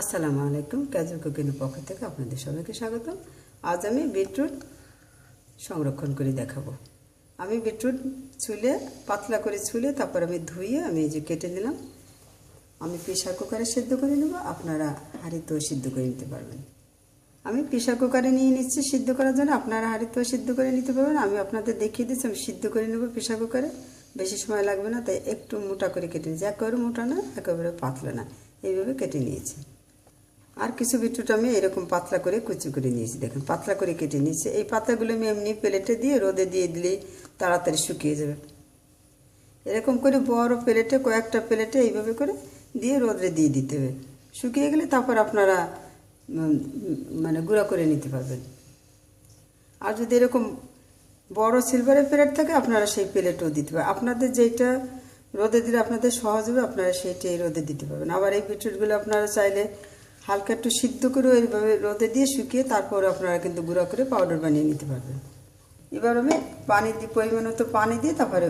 আসসালামু আলাইকুম, ক্যাজুয়াল কুকিংয়ের পক্ষ থেকে আপনাদের সবাইকে স্বাগত আজ আমি বিটরুট সংরক্ষণ করে দেখাবো। আমি বিটরুট ছুলে, পাতলা করে ছুলে, তারপর আমি ধুয়ে আমি এই যে কেটে নিলাম। আমি প্রেশার কুকারে সেদ্ধ করে নেব, আপনারা হাঁড়িতেও সিদ্ধ করে নিতে পারবেন। আমি প্রেশার কুকারে নিয়ে নিচ্ছি সিদ্ধ করার জন্য, আপনারা হাঁড়িতেও সিদ্ধ করে নিতে পারবেন। আমি আপনাদের দেখিয়ে দিচ্ছি, আমি সিদ্ধ করে নেব প্রেশার কুকারে। বেশি সময় লাগবে না, তাই একটু মোটা করে কেটে নিয়েছি একেবারে মোটা না, একেবারে পাতলা না, এইভাবে কেটে নিয়েছি। আর কিছু বিটরুট আমি এরকম পাতলা করে কুচি করে নিয়েছি, দেখুন, পাতলা করে কেটে নিয়েছি। এই পাতাগুলো আমি এমনি প্লেটে দিয়ে রোদে দিয়ে দিলেই তাড়াতাড়ি শুকিয়ে যাবে। এরকম করে বড় প্লেটে, কয়েকটা প্লেটে এইভাবে করে দিয়ে রোদে দিয়ে দিতে হবে। শুকিয়ে গেলে তারপর আপনারা মানে গুঁড়া করে নিতে পারবেন। আর যদি এরকম বড় সিলভারের প্লেট থাকে, আপনারা সেই প্লেটও দিতে পারবেন। আপনাদের যেটা রোদে দিলে আপনাদের সহজ হবে, আপনারা সেইটাই রোদে দিতে পারবেন। আবার এই বিটরুটগুলো আপনারা চাইলে হালকা একটু সিদ্ধ করে এইভাবে রোদে দিয়ে শুকিয়ে তারপর আপনারা কিন্তু গুঁড়া করে পাউডার বানিয়ে নিতে পারবেন। এবার আমি পানি দিয়ে পরিমাণ মতো পানি দিয়ে তারপরে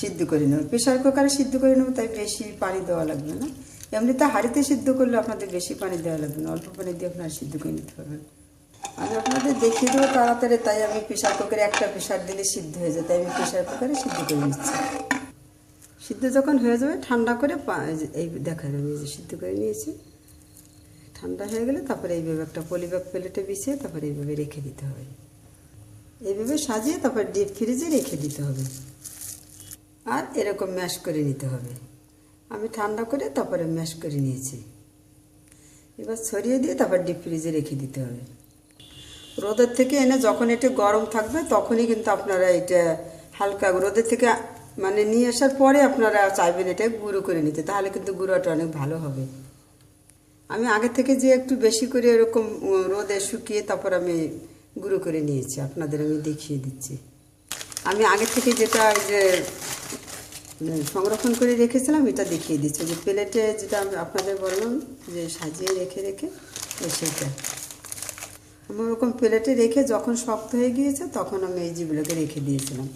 সিদ্ধ করে নেব। প্রেশার কুকারে সিদ্ধ করে নেব, তাই বেশি পানি দেওয়া লাগবে না। এমনিতে হাঁড়িতে সিদ্ধ করলে আপনাদের বেশি পানি দেওয়া লাগবে না, অল্প পানি দিয়ে আপনারা সিদ্ধ করে নিতে পারবেন। আমি আপনাদের দেখিয়ে দেবো তাড়াতাড়ি, তাই আমি প্রেশার কুকারে একটা প্রেশার দিলে সিদ্ধ হয়ে যায়, তাই আমি প্রেশার কুকারে সিদ্ধ করে নিচ্ছি। সিদ্ধ যখন হয়ে যাবে, ঠান্ডা করে এই দেখা যাবে সিদ্ধ করে নিয়েছি। ঠান্ডা হয়ে গেলে তারপরে এইভাবে একটা পলিব্যাগ প্লেটে বিছিয়ে তারপরে এইভাবে রেখে দিতে হবে। এইভাবে সাজিয়ে তারপর ডিপ ফ্রিজে রেখে দিতে হবে। আর এরকম ম্যাশ করে নিতে হবে। আমি ঠান্ডা করে তারপরে ম্যাশ করে নিয়েছি। এবার ছড়িয়ে দিয়ে তারপর ডিপ ফ্রিজে রেখে দিতে হবে। রোদের থেকে এনে যখন এটা গরম থাকবে তখনই কিন্তু আপনারা এটা হালকা রোদের থেকে মানে নিয়ে আসার পরে আপনারা চাইবেন এটা গুঁড়ো করে নিতে, তাহলে কিন্তু গুঁড়োটা অনেক ভালো হবে। আমি আগে থেকে যে একটু বেশি করে এরকম রোদে শুকিয়ে তারপর আমি গুঁড়ো করে নিয়েছি। আপনাদের আমি দেখিয়ে দিচ্ছি। আমি আগে থেকে যেটা যে সংরক্ষণ করে রেখেছিলাম, এটা দেখিয়ে দিচ্ছি। যে প্লেটে যেটা আমি আপনাদের বললাম, যে সাজিয়ে রেখে রেখে সেটা আমি ওরকম প্লেটে রেখে যখন শক্ত হয়ে গিয়েছে, তখন আমি এই জিগুলোকে রেখে দিয়েছিলাম।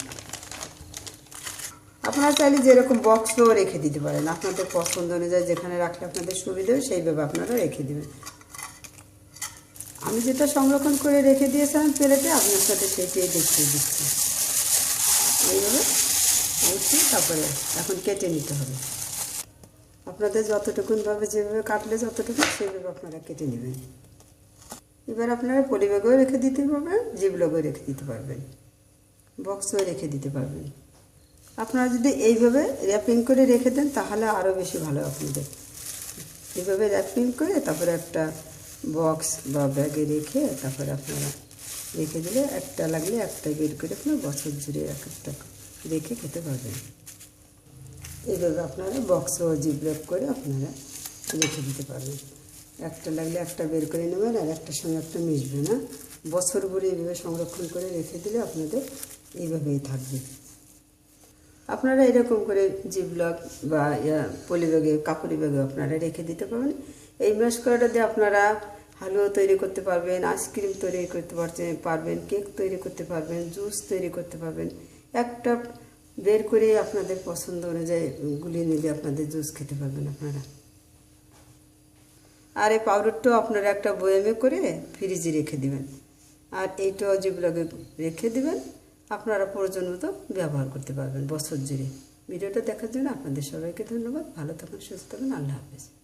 আপনারা চাইলে যেরকম বক্সও রেখে দিতে পারেন। আপনাদের পছন্দ অনুযায়ী যেখানে রাখলে আপনাদের সুবিধা হবে, সেইভাবে আপনারা রেখে দেবেন। আমি যেটা সংরক্ষণ করে রেখে দিয়েছিলাম প্লেটে, আপনার সাথে সেটিই দেখিয়ে দিচ্ছি। এইভাবে রেখে তারপরে এখন কেটে নিতে হবে। আপনাদের যতটুকুনভাবে যেভাবে কাটলে যতটুকু সেভাবে আপনারা কেটে নেবেন। এবার আপনারা পরিবেগেও রেখে দিতে পারবেন জিবলগেও রেখে দিতে পারবেন। বক্সও রেখে দিতে পারবেন। আপনারা যদি এইভাবে র্যাপিং করে রেখে দেন, তাহলে আরও বেশি ভালো আপনাদের। এইভাবে র্যাপিং করে তারপরে একটা বক্স বা ব্যাগে রেখে তারপরে আপনারা রেখে দিলে একটা লাগলে একটা বের করে আপনার বছর জুড়ে এক একটা রেখে খেতে পারবেন। এইভাবে আপনারা বক্স ও জিপলক করে আপনারা রেখে দিতে পারবেন। একটা লাগলে একটা বের করে নেবেন আর একটার সঙ্গে একটা মিশবে না। বছর ভরে এইভাবে সংরক্ষণ করে রেখে দিলে আপনাদের এইভাবেই থাকবে। আপনারা এরকম করে জিবলক বা পলি ব্যাগে, কাপড়ি ব্যাগে আপনারা রেখে দিতে পারবেন। এই ম্যাশ করাটা দিয়ে আপনারা হালুয়া তৈরি করতে পারবেন, আইসক্রিম তৈরি করতে পারছেন পারবেন, কেক তৈরি করতে পারবেন, জুস তৈরি করতে পারবেন। একটা বের করে আপনাদের পছন্দ অনুযায়ী গুলিয়ে নিলে আপনাদের জুস খেতে পারবেন আপনারা। আর এই পাউডারটাও আপনারা একটা বয়ামে করে ফ্রিজে রেখে দিবেন। আর এইটাও যেগুলোকে রেখে দিবেন। আপনারা প্রয়োজন মতো ব্যবহার করতে পারবেন বছর জুড়ে। ভিডিওটা দেখার জন্য আপনাদের সবাইকে ধন্যবাদ। ভালো থাকুন, সুস্থ থাকুন। আল্লাহ হাফেজ।